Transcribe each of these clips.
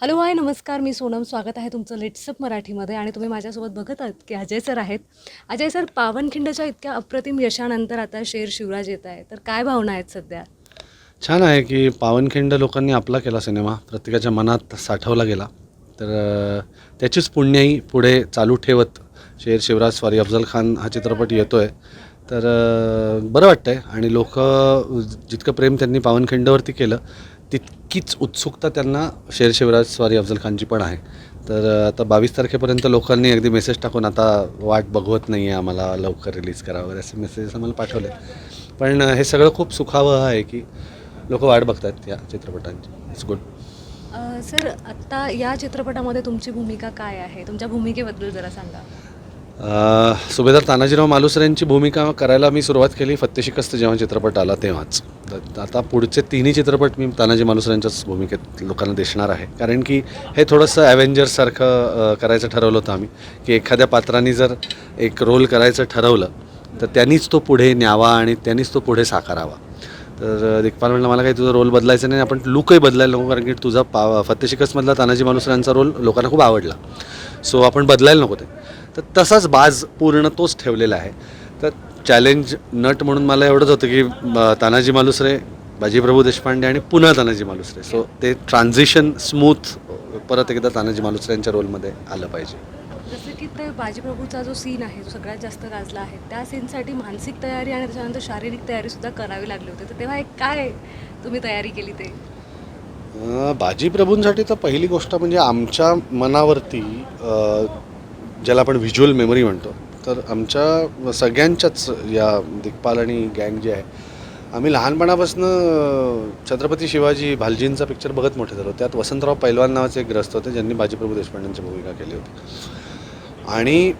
Hello hi नमस्कार. मी सोनम. स्वागत आहे तुमचं लेट्सअप मराठीमध्ये आणि तुम्ही माझ्यासोबत बघत आहात की अजय सर आहेत. अजय सर पावनखिंडच्या इतक्या अप्रतिम यशानंतर आता शेर शिवराज येत आहे. तर काय भावना आहेत सध्या? छान आहे की पावनखिंड लोकांनी आपला केला सिनेमा. प्रत्येकाच्या मनात साठवला गेला. तर त्याचीच पुण्याई पुढे चालू ठेवत शेर शिवराज स्वारी अफजल खान हा चित्रपट येतो आहे तर बरं वाटतं आहे आणि लोक जितकं प्रेम त्यांनी पावनखिंडवरती केलं तितकीच उत्सुकता त्यांना शेर शिवराज स्वारी अफजल खानची पण आहे. तर आता बावीस तारखेपर्यंत लोकांनी अगदी मेसेज टाकून आता वाट बघवत नाही आहे आम्हाला लवकर रिलीज करावं असे मेसेजेस आम्हाला पाठवले पण हे सगळं खूप सुखावं आहे की लोक वाट बघतात या चित्रपटांची. इट्स गुड सर आत्ता या चित्रपटामध्ये तुमची भूमिका काय आहे? तुमच्या भूमिकेबद्दल जरा सांगा. सुभेदार तानाजीराव मालुसरे यांची भूमिका करायला मी सुरुवात केली फत्ते शिकस्त जेव्हा चित्रपट आला तेव्हाच. तर आता पुढचे तिन्ही चित्रपट मी तानाजी मालुसऱ्यांच्याच भूमिकेत लोकांना दिसणार आहे. कारण की हे थोडंसं ॲव्हेंजर्ससारखं करायचं ठरवलं होतं आम्ही. की एखाद्या पात्रांनी जर एक रोल करायचं ठरवलं तर त्यांनीच तो पुढे न्यावा आणि त्यांनीच तो पुढे साकारावा तर दिग्पाल म्हणलं मला काही तुझा रोल बदलायचा नाही आपण लुकही बदलायला नको कारण की तुझा पा फत्तेशिकस्तमधला तानाजी मालुसऱ्यांचा रोल लोकांना खूप आवडला. सो आपण बदलायला नको ते. तर तसाच बाज पूर्ण तोच ठेवलेला आहे. तर चॅलेंज नट म्हणून मला एवढंच होतं की तानाजी मालुसरे बाजीप्रभू देशपांडे आणि पुन्हा तानाजी मालुसरे. सो ते ट्रान्झिशन स्मूथ परत एकदा तानाजी मालुसऱ्यांच्या रोलमध्ये आलं पाहिजे. जसं की ते बाजीप्रभूचा जो सीन आहे जो सगळ्यात जास्त गाजला आहे त्या सीनसाठी मानसिक तयारी आणि त्याच्यानंतर शारीरिक तयारीसुद्धा करावी लागली होती. तर तेव्हा एक काय तुम्ही तयारी केली ते? बाजीप्रभूंसाठी तर पहिली गोष्ट म्हणजे आमच्या मनावरती ज्याला आपण व्हिज्युअल मेमरी म्हणतो. तर आमच्या सगळ्यांच्याच या दिग्पाल आणि गँग जे आहे आम्ही लहानपणापासून छत्रपती शिवाजी भालजींचा पिक्चर बघत मोठे झालो. त्यात वसंतराव पैलवान नावाचे एक ग्रस्त होते ज्यांनी बाजीप्रभू देशपांडेंची भूमिका केली होती. आणि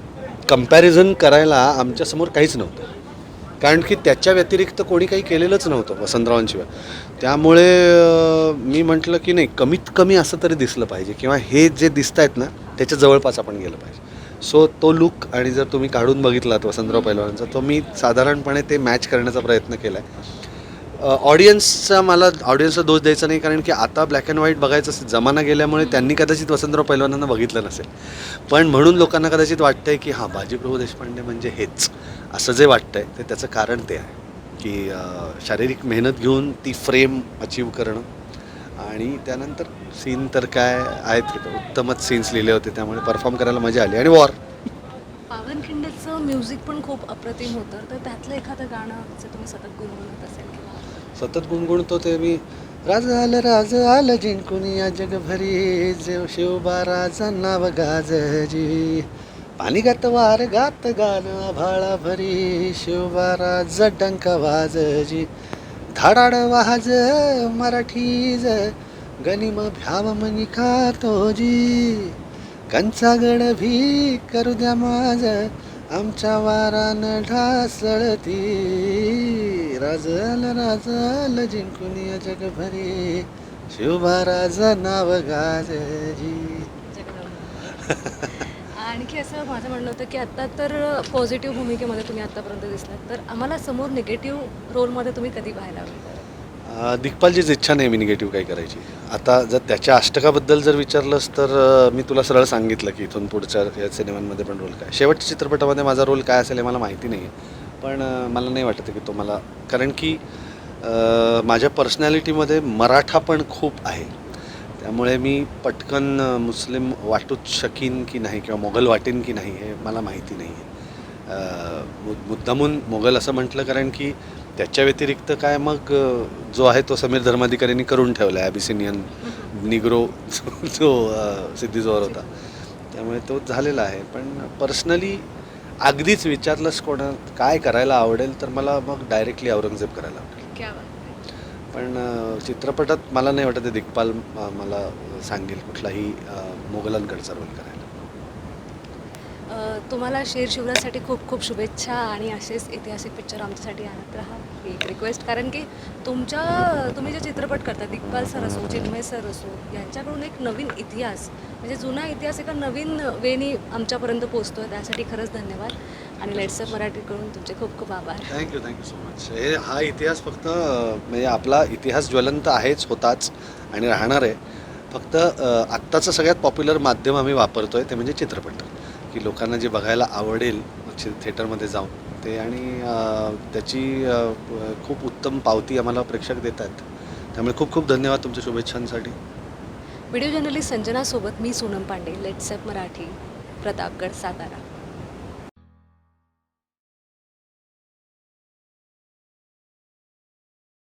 कंपॅरिझन करायला आमच्यासमोर काहीच नव्हतं. कारण की त्याच्या व्यतिरिक्त कोणी काही केलेलंच नव्हतं वसंतरावांशिवाय. त्यामुळे मी म्हटलं की नाही कमीत कमी असं तरी दिसलं पाहिजे किंवा हे जे दिसत आहेत ना त्याच्या जवळपास आपण गेलं पाहिजे. सो तो लुक आणि जर तुम्ही काढून बघितलात वसंतराव पैलवानांचा तो मी साधारणपणे ते मॅच करण्याचा प्रयत्न केला आहे ऑडियन्सचा मला ऑडियन्सचा दोष द्यायचा नाही कारण की आता ब्लॅक अँड व्हाईट बघायचं जमाना गेल्यामुळे त्यांनी कदाचित वसंतराव पैलवानांना बघितलं नसेल. पण म्हणून लोकांना कदाचित वाटतंय की हां बाजीप्रभू देशपांडे म्हणजे हेच. असं जे वाटतंय ते त्याचं कारण ते आहे. की शारीरिक मेहनत घेऊन ती फ्रेम अचीव करणं आणि त्यानंतर सीन तर काय आहेत उत्तमच सीन्स लिहिले होते त्यामुळे परफॉर्म करायला मजा आली. आणि वॉर पावनखिंडचं म्युझिक पण खूप अप्रतिम होतं. तर त्यातलं एखादं गाणं जे तुम्ही सतत गुणगुणत असेल सतत गुणगुणतो ते मी. राज आलं राज आलं जिंकून या जगभरी. जेव शिवबा राजा नाव गाजजी पाणी गात वार गात गाणं आभाळा भरी शिवबा राज डंका वाजजी धाडाड वाज मराठीज गनिम भ्याव मनी खातोजी कंचागड भी करू द्या माझ आमच्या वारान ढासळती. राजल राजल जिंकून या जगभरी. शिवबा राजा नाव गाजजी. आणखी असं माझं म्हणणं होतं की आत्ता तर पॉझिटिव्ह भूमिकेमध्ये तुम्ही आत्तापर्यंत दिसलात. तर आम्हाला समोर निगेटिव्ह रोलमध्ये तुम्ही कधी पाहायला हवे? दिग्पालचीच इच्छा नाही मी निगेटिव्ह काही करायची. आता जर त्याच्या अष्टकाबद्दल जर विचारलंस तर मी तुला सरळ सांगितलं की इथून पुढच्या या सिनेमांमध्ये पण रोल काय. शेवटच्या चित्रपटामध्ये माझा रोल काय असेल हे मला माहिती नाही आहे पण मला नाही वाटत की तो मला कारण की माझ्या पर्सनॅलिटीमध्ये मराठा पण खूप आहे. त्यामुळे मी पटकन मुस्लिम वाटूच शकीन की नाही किंवा मोगल वाटेन की नाही हे मला माहिती नाही आहे. मु मुद्दामून मोगल असं म्हटलं कारण की त्याच्या व्यतिरिक्त काय मग जो आहे तो समीर धर्माधिकाऱ्यांनी करून ठेवला आहे ॲबिसिनियन निग्रो जो जो अं, होता. त्यामुळे तो झालेला आहे. पण पर्सनली अगदीच विचारलंस कोणा काय करायला आवडेल तर मला मग डायरेक्टली औरंगजेब करायला आवडेल. पण चित्रपटात मला नाही वाटत ते दिग्पाल मला सांगेल कुठलाही मोगलांकडचा रोल करायला. तुम्हाला शेर शिवरासाठी खूप खूप शुभेच्छा आणि असेच ऐतिहासिक पिक्चर आमच्यासाठी आणत राहा. ही एक रिक्वेस्ट कारण की तुमच्या तुम्ही जे चित्रपट करता दिग्पाल सर असो चिन्मय सर असो यांच्याकडून एक नवीन इतिहास म्हणजे जुना इतिहास एका नवीन वेनी आमच्यापर्यंत पोचतो आहे त्यासाठी खरंच धन्यवाद. आणि लेट्सअप मराठीकडून तुमचे खूप खूप आभार. थँक्यू थँक्यू सो मच हे हा इतिहास फक्त म्हणजे आपला इतिहास ज्वलंत आहेच होताच आणि राहणार आहे. फक्त आत्ताचं सगळ्यात पॉप्युलर माध्यम आम्ही वापरतो आहे ते म्हणजे चित्रपट. की लोकांना जे बघायला आवडेल थिएटरमध्ये जाऊन. ते आणि त्याची खूप उत्तम पावती आम्हाला प्रेक्षक देत आहेत त्यामुळे खूप खूप धन्यवाद तुमच्या शुभेच्छांसाठी. व्हिडिओ जर्नलिस्ट संजना सोबत मी सोनम पांडे. लेट्सअप मराठी प्रतापगड सातारा.